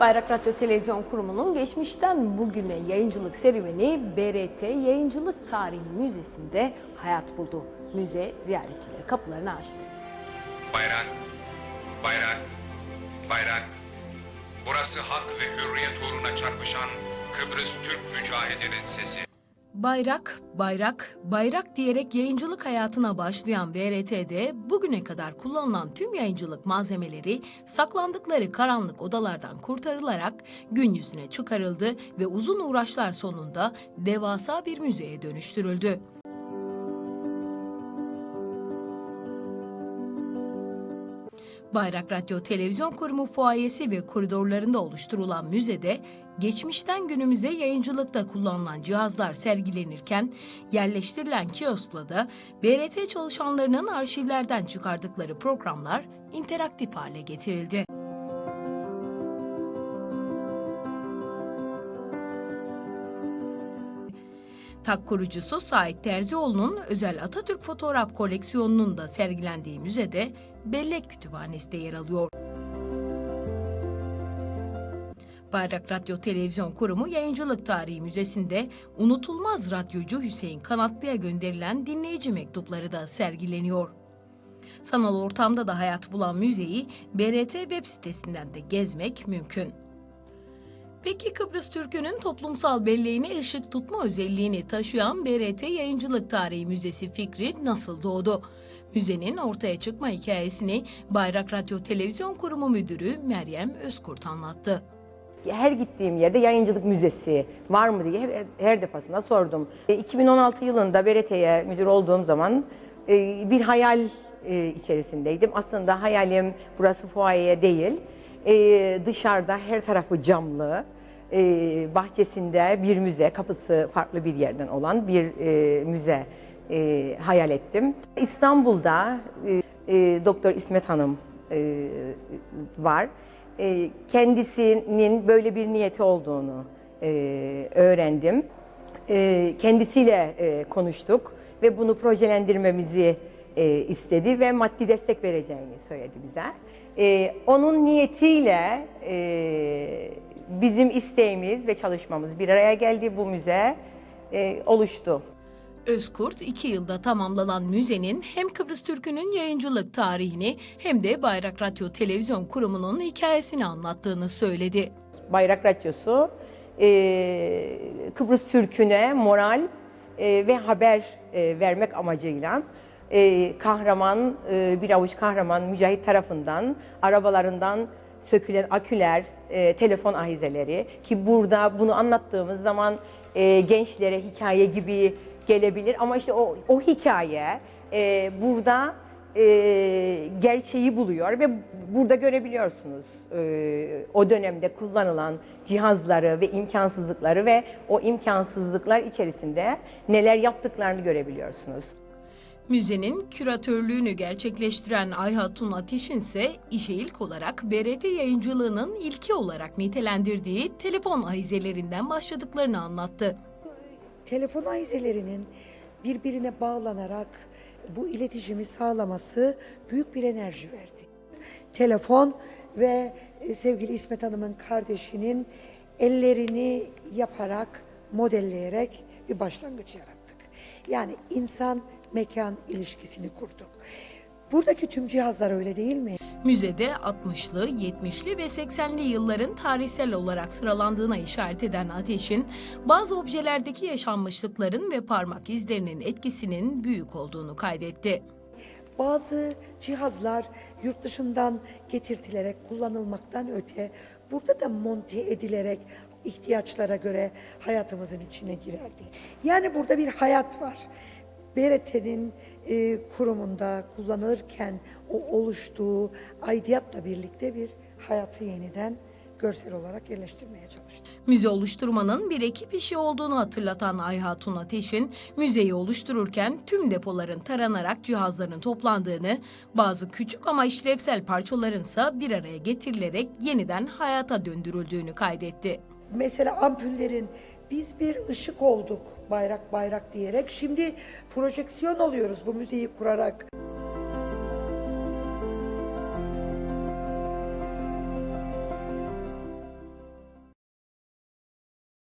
Bayrak Radyo Televizyon Kurumu'nun geçmişten bugüne yayıncılık serüveni BRT Yayıncılık Tarihi Müzesi'nde hayat buldu. Müze ziyaretçilere kapılarını açtı. Bayrak, bayrak, bayrak. Burası hak ve hürriyet uğruna çarpışan Kıbrıs Türk mücahidinin sesi. Bayrak, bayrak, bayrak diyerek yayıncılık hayatına başlayan BRT'de bugüne kadar kullanılan tüm yayıncılık malzemeleri saklandıkları karanlık odalardan kurtarılarak gün yüzüne çıkarıldı ve uzun uğraşlar sonunda devasa bir müzeye dönüştürüldü. Bayrak Radyo Televizyon Kurumu fuayesi ve koridorlarında oluşturulan müzede geçmişten günümüze yayıncılıkta kullanılan cihazlar sergilenirken yerleştirilen kioskla da BRT çalışanlarının arşivlerden çıkardıkları programlar interaktif hale getirildi. Tak kurucusu Sait Terzioğlu'nun özel Atatürk fotoğraf koleksiyonunun da sergilendiği müzede Bellek Kütüphanesi de yer alıyor. Bayrak Radyo Televizyon Kurumu Yayıncılık Tarihi Müzesi'nde unutulmaz radyocu Hüseyin Kanatlı'ya gönderilen dinleyici mektupları da sergileniyor. Sanal ortamda da hayat bulan müzeyi BRT web sitesinden de gezmek mümkün. Peki Kıbrıs Türk'ünün toplumsal belleğine ışık tutma özelliğini taşıyan BRT Yayıncılık Tarihi Müzesi fikri nasıl doğdu? Müzenin ortaya çıkma hikayesini Bayrak Radyo Televizyon Kurumu Müdürü Meryem Özkurt anlattı. her gittiğim yerde yayıncılık müzesi var mı diye her, her defasında sordum. E, 2016 yılında BRT'ye müdür olduğum zaman e, bir hayal e, içerisindeydim. Aslında hayalim burası fuaye değil. E, dışarıda her tarafı camlı, e, bahçesinde bir müze, kapısı farklı bir yerden olan bir e, müze e, hayal ettim. İstanbul'da e, e, Doktor İsmet Hanım e, var. E, kendisinin böyle bir niyeti olduğunu e, öğrendim. E, kendisiyle e, konuştuk ve bunu projelendirmemizi e, istedi ve maddi destek vereceğini söyledi bize. E, onun niyetiyle e, bizim isteğimiz ve çalışmamız bir araya geldi. Bu müze e, oluştu. Özkurt iki yılda tamamlanan müzenin hem Kıbrıs Türk'ünün yayıncılık tarihini hem de Bayrak Radyo Televizyon Kurumu'nun hikayesini anlattığını söyledi. Bayrak Radyosu e, Kıbrıs Türk'üne moral e, ve haber e, vermek amacıyla kahraman, bir avuç kahraman mücahit tarafından arabalarından sökülen aküler, telefon ahizeleri ki burada bunu anlattığımız zaman gençlere hikaye gibi gelebilir ama işte o, o hikaye e, burada e, gerçeği buluyor ve burada görebiliyorsunuz e, o dönemde kullanılan cihazları ve imkansızlıkları ve o imkansızlıklar içerisinde neler yaptıklarını görebiliyorsunuz. Müzenin küratörlüğünü gerçekleştiren Ayhatun Ateş'in ise işe ilk olarak BRT yayıncılığının ilki olarak nitelendirdiği telefon ahizelerinden başladıklarını anlattı. Telefon ahizelerinin birbirine bağlanarak bu iletişimi sağlaması büyük bir enerji verdi. Telefon ve e, sevgili İsmet Hanım'ın kardeşinin ellerini yaparak, modelleyerek bir başlangıç yarattık. Yani insan mekan ilişkisini kurduk. Buradaki tüm cihazlar öyle değil mi? Müzede 60'lı, 70'li ve 80'li yılların tarihsel olarak sıralandığına işaret eden Ateş'in bazı objelerdeki yaşanmışlıkların ve parmak izlerinin etkisinin büyük olduğunu kaydetti. Bazı cihazlar yurt dışından getirtilerek kullanılmaktan öte burada da monte edilerek ihtiyaçlara göre hayatımızın içine girerdi. Yani burada bir hayat var. BRT'nin e, kurumunda kullanılırken o oluştuğu aidiyatla birlikte bir hayatı yeniden görsel olarak yerleştirmeye çalıştık. Müze oluşturmanın bir ekip işi olduğunu hatırlatan Ayhatun Ateş'in müzeyi oluştururken tüm depoların taranarak cihazların toplandığını, bazı küçük ama işlevsel parçalarınsa bir araya getirilerek yeniden hayata döndürüldüğünü kaydetti. Mesela ampullerin biz bir ışık olduk bayrak bayrak diyerek şimdi projeksiyon oluyoruz bu müzeyi kurarak.